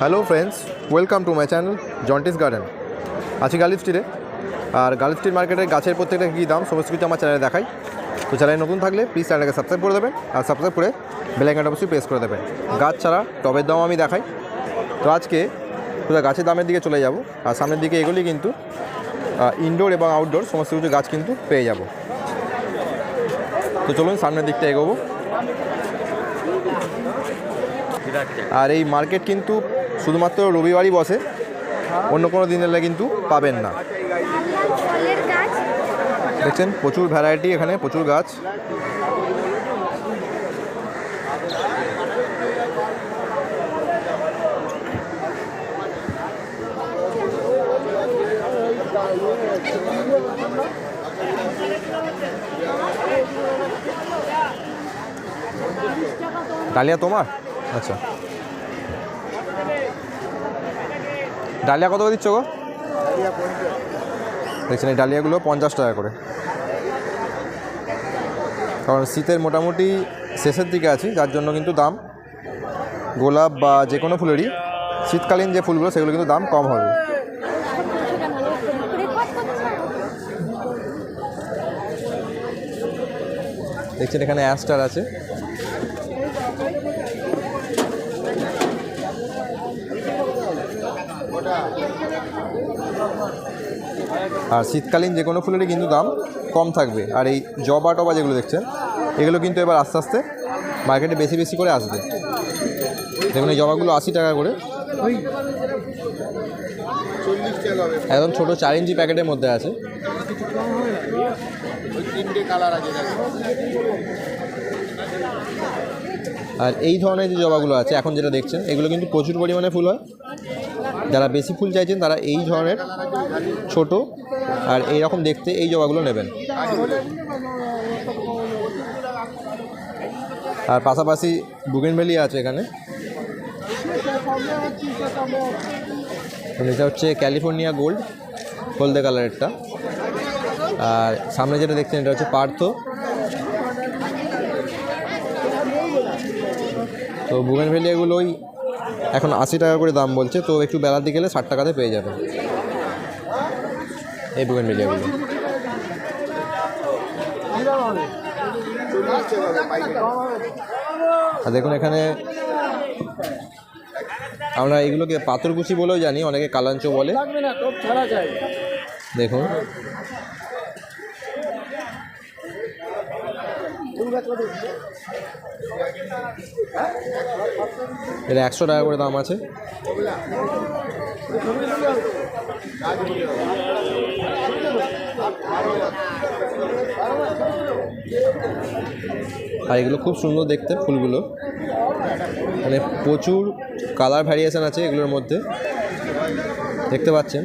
Hello friends welcome to my channel জন্টিস garden আছি গালিফ স্ট্রিটে আর Ghalib street মার্কেটের গাছের প্রত্যেকটা কী দাম, সমস্ত কিছু আমার চ্যানেলে দেখাই। তো চ্যানেলে নতুন থাকলে প্লিজ চ্যানেলকে সাবস্ক্রাইব করে দেবেন আর সাবস্ক্রাইব করে বেলাইকানটা অবশ্যই প্রেস করে দেবেন। গাছ ছাড়া টবের দাম আমি দেখাই। তো আজকে পুরো গাছের দামের দিকে চলে যাব আর সামনের দিকে এগুলি কিন্তু ইনডোর এবং আউটডোর সমস্ত কিছু গাছ কিন্তু পেয়ে যাব। তো চলুন সামনের দিকটা এগোবো। আর এই মার্কেট কিন্তু শুধুমাত্র রবিবারই বসে, অন্য কোনো দিন এলে কিন্তু পাবেন না। দেখছেন, প্রচুর ভ্যারাইটি এখানে, প্রচুর গাছ। ডালিয়া তোমার? আচ্ছা। ডালিয়া কত করে দিচ্ছ গো? দেখছেন এই ডালিয়াগুলো পঞ্চাশ টাকা করে। কারণ শীতের মোটামুটি শেষের দিকে আছি, যার জন্য কিন্তু দাম গোলাপ বা যে কোনো ফুলেরই শীতকালীন যে ফুলগুলো, সেগুলো কিন্তু দাম কম হবে। দেখছেন এখানে অ্যাস্টার আছে। আর শীতকালীন যে কোনো ফুলেরই কিন্তু দাম কম থাকবে। আর এই জবা টবা যেগুলো দেখছেন, এগুলো কিন্তু এবার আস্তে আস্তে মার্কেটে বেশি বেশি করে আসবে। দেখুন এই জবাগুলো আশি টাকা করে। একদম ছোটো চার ইঞ্চি প্যাকেটের মধ্যে আছে। আর এই ধরনের যে জবাগুলো আছে, এখন যেটা দেখছেন, এগুলো কিন্তু প্রচুর পরিমাণে ফুল হয়। যারা বেশি ফুল চাইছেন তারা এই ধরনের ছোট আর এই রকম দেখতে এই জবাগুলো নেবেন। আর পাশাপাশি বুগেনভেলি আছে এখানে। এটা হচ্ছে ক্যালিফোর্নিয়া গোল্ড, হলদে কালারেরটা। আর সামনে যেটা দেখছেন এটা হচ্ছে পার্থ। তো বুগেন বুগেনভেলিয়াগুলোই এখন আশি টাকা করে দাম বলছে তো একটু বেলার দিকে গেলে ষাট টাকাতে পেয়ে যাবেন এই বুগেনভেলিয়াগুলো আর দেখুন এখানে আমরা এগুলোকে পাথরকুচি বলেও জানি অনেকে কালাঞ্চ বলে। দেখুন। এটা একশো টাকা করে দাম আছে। আর এগুলো খুব সুন্দর দেখতে ফুলগুলো। মানে প্রচুর কালার ভ্যারিয়েশন আছে এগুলোর মধ্যে। দেখতে পাচ্ছেন?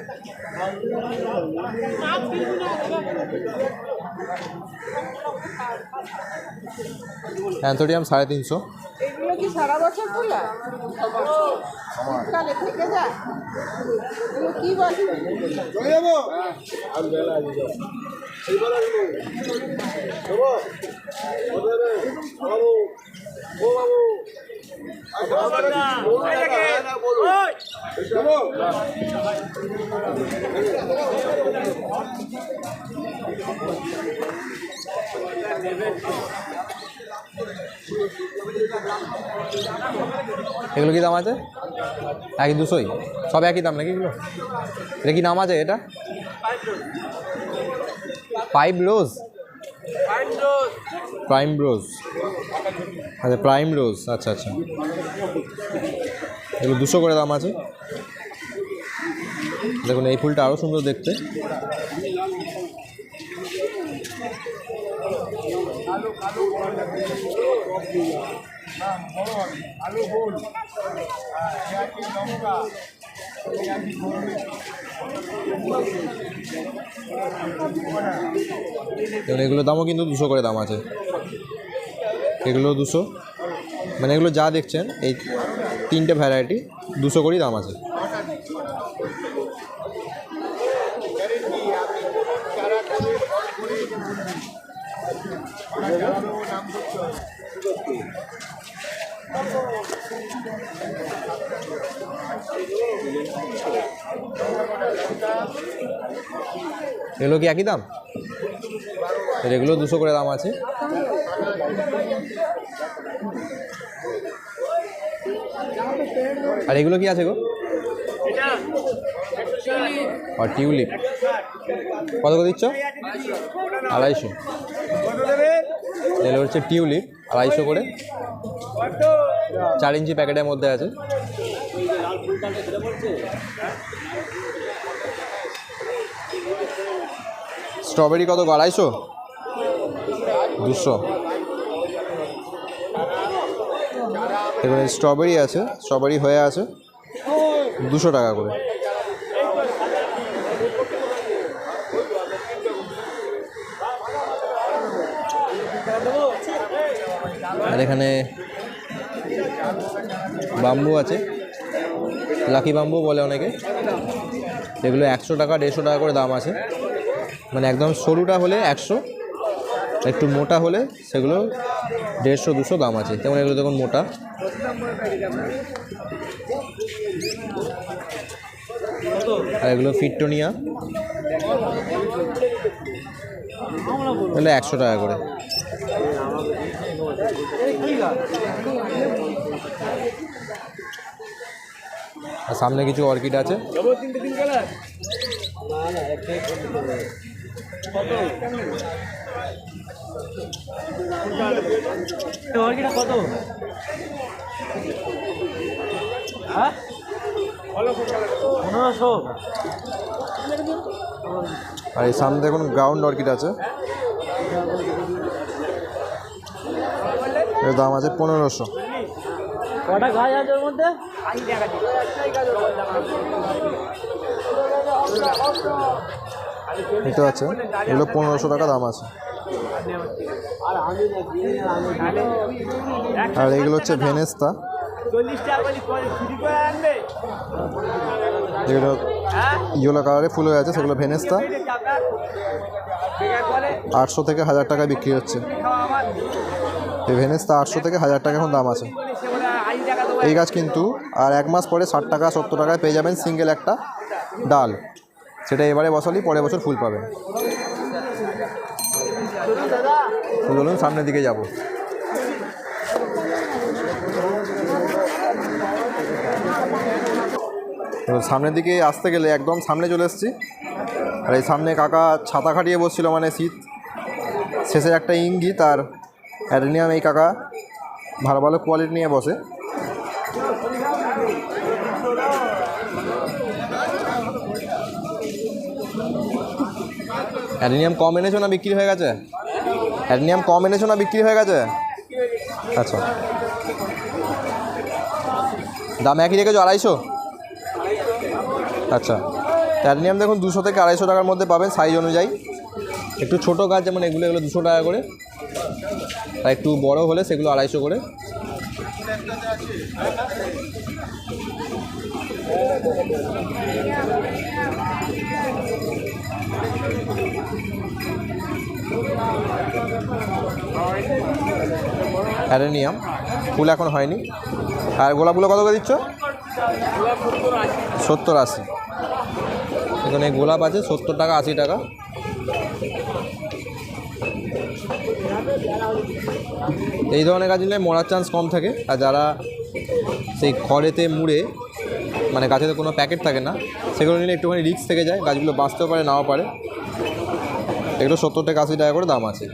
অ্যান্থোডিয়াম সাড়ে তিনশো। এগুলো কি সারা বছর খোলা? শীতকালে থেকে যায়। এগুলো কি বলে? ও বাবু এগুলো কি দাম আছে? একই দুশোই? সব একই দাম নাকি এগুলো? এটা কি নাম আছে এটা? পাইপ রোজ প্রাইম রোজ আচ্ছা প্রাইম রোজ আচ্ছা আচ্ছা এগুলো দুশো করে দাম আছে দেখুন এই ফুলটা আরও সুন্দর দেখতে এগুলোর দামও কিন্তু দুশো করে দাম আছে। এগুলো দুশো। মানে এগুলো যা দেখছেন, এই তিনটে ভ্যারাইটি দুশো করেই দাম আছে। এগুলো কি একই দাম? এগুলো দুশো করে দাম আছে। আর এগুলো কি আছে গো? আর টিউলিপ। কত করে দিচ্ছ? আড়াইশো। এগুলো হচ্ছে টিউলিপ, আড়াইশো করে। চার ইঞ্চি প্যাকেটের মধ্যে আছে। স্ট্রবেরি কত? আড়াইশো? দুশো। এবারে স্ট্রবেরি আছে, স্ট্রবেরি হয়ে আছে, দুশো টাকা করে। আর এখানে বাম্বু আছে। লাকি বাম্বু বলে অনেকে। এগুলো একশো টাকা, দেড়শো টাকা করে দাম আছে। মানে একদম সরুটা হলে একশো, একটু মোটা হলে সেগুলো দেড়শো, দুশো দাম আছে। যেমন এগুলো দেখুন মোটা। আর এগুলো ফিটটোনিয়া। এগুলো একশো টাকা করে। আর সামনে কিছু অর্কিড আছে। কত? হ্যাঁ? পনেরোশো। আর এই সামনে দেখুন গ্রাউন্ড অর্কিড আছে। এর দাম আছে পনেরোশো। কটা গাছ আছে ওর মধ্যে? দেখতে পাচ্ছেন, এগুলো পনেরোশো টাকা দাম আছে। আর এগুলো হচ্ছে ভেনেস্তা টাকা যেগুলো ইয়েলো কালারে ফুল হয়ে আছে, সেগুলো ভেনেস্তা আটশো থেকে হাজার টাকায় বিক্রি হচ্ছে। এই ভেনেস্তা আটশো থেকে হাজার টাকা এখন দাম আছে। টাকা এই গাছ কিন্তু, আর এক মাস পরে ষাট টাকা, সত্তর টাকায় পেয়ে যাবেন সিঙ্গেল একটা ডাল। সেটা এবারে বসালেই পরের বছর ফুল পাবে। তো চলুন, সামনের দিকে যাব। সামনের দিকে আসতে গেলে একদম সামনে চলে এসেছি। আর এই সামনে কাকা ছাতা খাটিয়ে বসছিল মানে শীত শেষের একটা ইঙ্গিত আর অ্যাডেনিয়াম এই কাকা ভালো ভালো কোয়ালিটি নিয়ে বসে। অ্যাডেনিয়াম কম এনেছো না বিক্রি হয়ে গেছে? অ্যাডেনিয়াম কম এনেছো না বিক্রি হয়ে গেছে? আচ্ছা। দাম একই রেখেছো, আড়াইশো? আচ্ছা। অ্যাডেনিয়াম দেখুন দুশো থেকে আড়াইশো টাকার মধ্যে পাবেন সাইজ অনুযায়ী। একটু ছোটো গাছ যেমন এগুলো এগুলো দুশো টাকা করে। আর একটু বড় হলে সেগুলো আড়াইশো করে। অ্যারেনিয়াম। ফুল এখন হয়নি। আর গোলাপগুলো কত করে দিচ্ছ? সত্তর আশি। এখানে গোলাপ আছে, সত্তর টাকা, আশি টাকা। এই ধরনের গাছ নিলে মরার চান্স কম থাকে। আর যারা সেই খড়েতে মুড়ে মানে গাছেতে কোনো প্যাকেট থাকে না, সেগুলো নিলে একটুখানি রিস্ক থেকে যায়। গাছগুলো বাঁচতেও পারে, নাও পারে। এগুলো সত্তর থেকে আশি টাকা করে দাম আছে।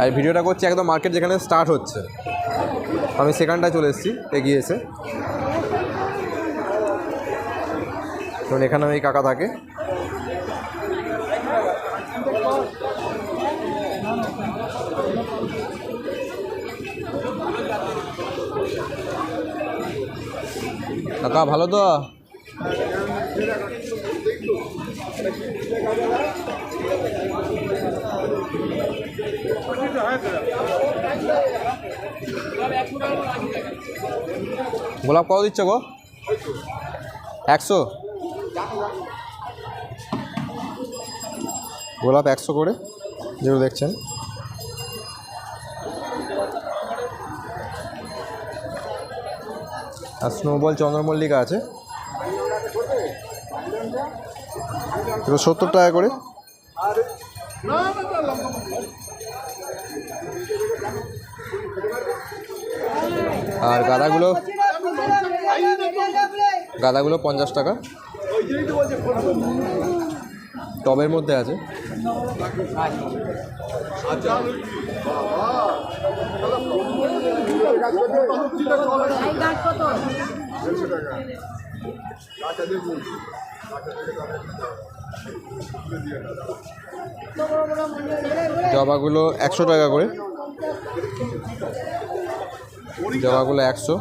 আর ভিডিওটা করছি একদম মার্কেট যেখানে স্টার্ট হচ্ছে। আমি সেখানটায় চলে এসেছি, এগিয়ে এসে। কারণ এখানে আমি কাকা থাকে। কাকা, ভালো তো? গোলাপ কত দিচ্ছে গো? একশো? গোলাপ একশো করে, যেগুলো দেখছেন। আর স্নোবল চন্দ্রমল্লিকা আছে। সত্তর টাকা করে। আর গাঁদাগুলো? গাঁদাগুলো পঞ্চাশ টাকা। টবের মধ্যে আছে। জবাগুলো একশো টাকা করে। জবাগুলো একশো।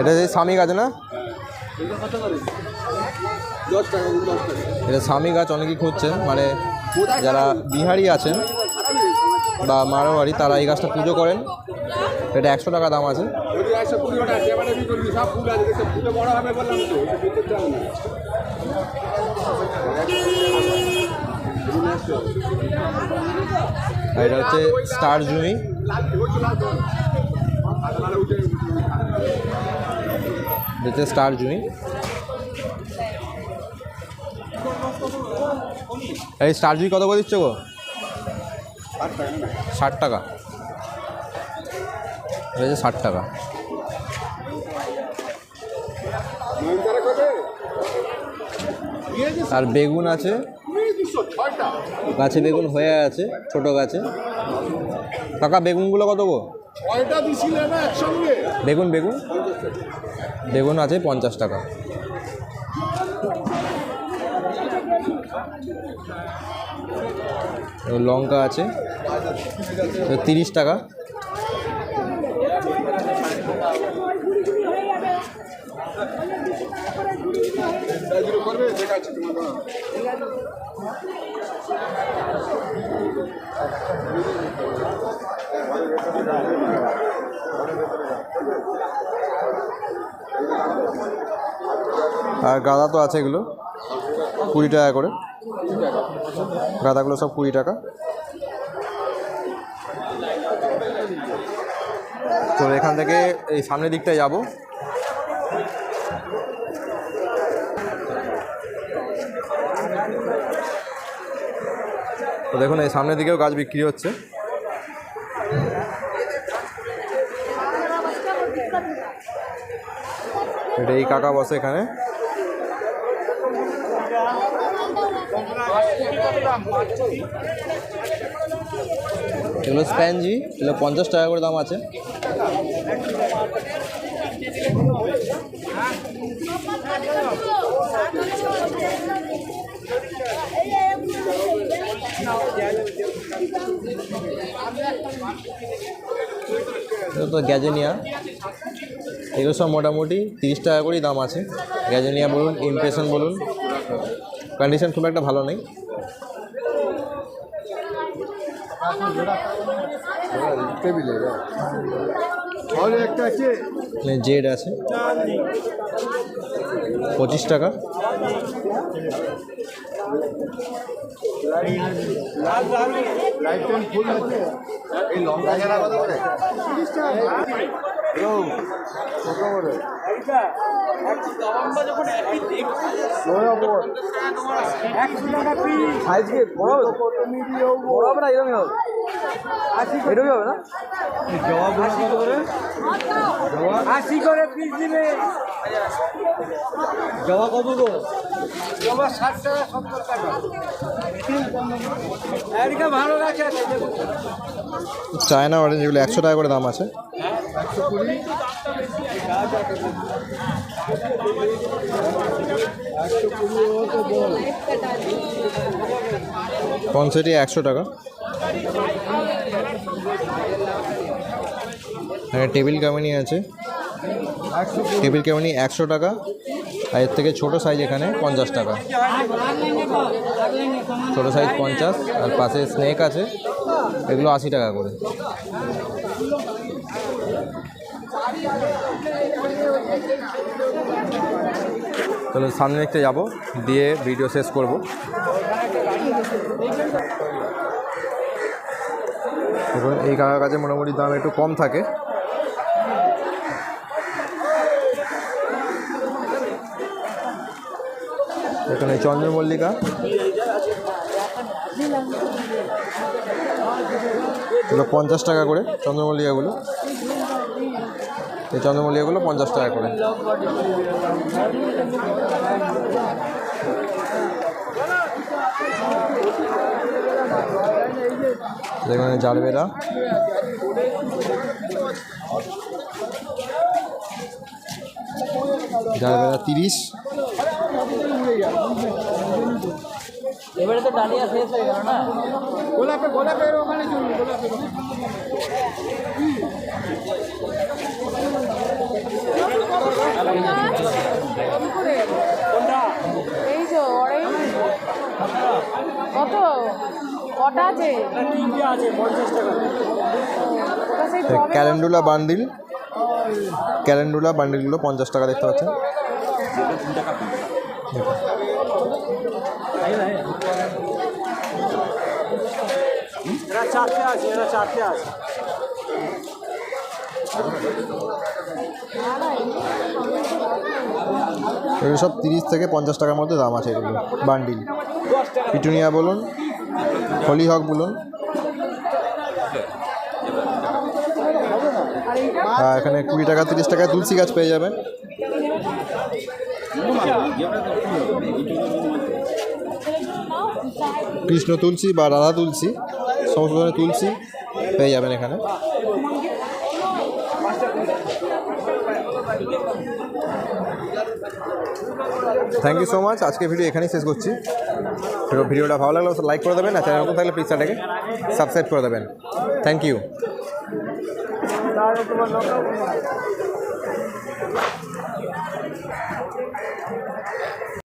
এটা যে স্বামী গাছ না? এটা স্বামী গাছ অনেকেই খুঁজছেন মানে যারা বিহারি আছেন বা মারোয়ারি তারা এই গাছটা পুজো করেন। এটা একশো টাকা দাম আছে। এটা হচ্ছে স্টার জুমি। হচ্ছে স্টার জুমি এই স্টার জুই কত করে দিচ্ছ গো? ষাট টাকা। এটা ষাট টাকা। আর বেগুন আছে। গাছে বেগুন হয়ে আছে ছোট গাছে। কাকা বেগুনগুলো কত গো? বেগুন বেগুন। বেগুন আছে পঞ্চাশ টাকা। লঙ্কা আছে তিরিশ টাকা। করবে আর গাঁদা তো আছে এগুলো, কুড়ি টাকা করে। গাঁদাগুলো সব কুড়ি টাকা। তো এখান থেকে এই সামনের দিকটায় যাব। তো দেখুন, এই সামনের দিকেও গাছ বিক্রি হচ্ছে। এটা এই কাকা বসে এখানে। এগুলো স্প্যানজি এগুলো পঞ্চাশ টাকা করে দাম আছে। তো গ্যাজেনিয়া। এগুলো সব মোটামুটি তিরিশ টাকা করেই দাম আছে। গ্যাজেনিয়া বলুন, ইমপ্রেশন বলুন। কন্ডিশন খুব একটা ভালো নেই টেবিলে হলে একটা আছে জেড আছে। পঁচিশ টাকা। লাইফ টাইম ফুল আছে এই লঙ্কা ছাড়া কত করে তিরিশ কত করে আজকে বড় বড় হবে না এরকমই হবে হবে না? আশি করে আশি করে পিস দিবে। জবা কত গো ভালো লাগছে চায়না অরেঞ্জ এগুলো একশো টাকা করে দাম আছে। পঞ্চাশটি একশো টাকা? এখানে টেবিল কামিনি আছে। টেবিল কামিনি একশো টাকা, আর এর থেকে ছোটো সাইজ এখানে পঞ্চাশ টাকা। ছোটো সাইজ পঞ্চাশ, আর পাশে স্নেক আছে, এগুলো আশি টাকা করে। তাহলে সামনে একটা যাব, দিয়ে ভিডিও শেষ করব। দেখুন এই কাকার কাছে মোটামুটি দাম একটু কম থাকে। এখানে চন্দ্রমল্লিকা। এগুলো পঞ্চাশ টাকা করে, চন্দ্রমল্লিকাগুলো। এই চন্দ্রমল্লিকাগুলো পঞ্চাশ টাকা করে। এখানে জারবেরা। জারবেরা তিরিশ। এবারে তো ডালিয়া শেষ হয়ে গেল না? গোলাপে গোলাপের ওখানে চলুন গোলাপের এই যে কত? কটা আছে? ক্যালেন্ডুলা বান্ডিল, ক্যালেন্ডুলা বান্ডিলগুলো পঞ্চাশ টাকা দেখতে পাচ্ছেন। আছে সব তিরিশ থেকে পঞ্চাশ টাকার মধ্যে দাম আছে এগুলো, বান্ডিল। পিটুনিয়া বলুন হলি হক বলুন। আর এখানে কুড়ি টাকা, তিরিশ টাকায় তুলসী গাছ পেয়ে যাবেন। কৃষ্ণ তুলসী বা রাধা তুলসী, সমস্ত ধরনের তুলসী পেয়ে যাবেন এখানে। থ্যাংক ইউ সো মাচ আজকে ভিডিও এখানেই শেষ করছি। ভিডিওটা ভালো লাগলে লাইক করে দেবেন আর চ্যানেল নতুন থাকলে প্লিজ চ্যানেলটাকে সাবস্ক্রাইব করে দেবেন। Thank you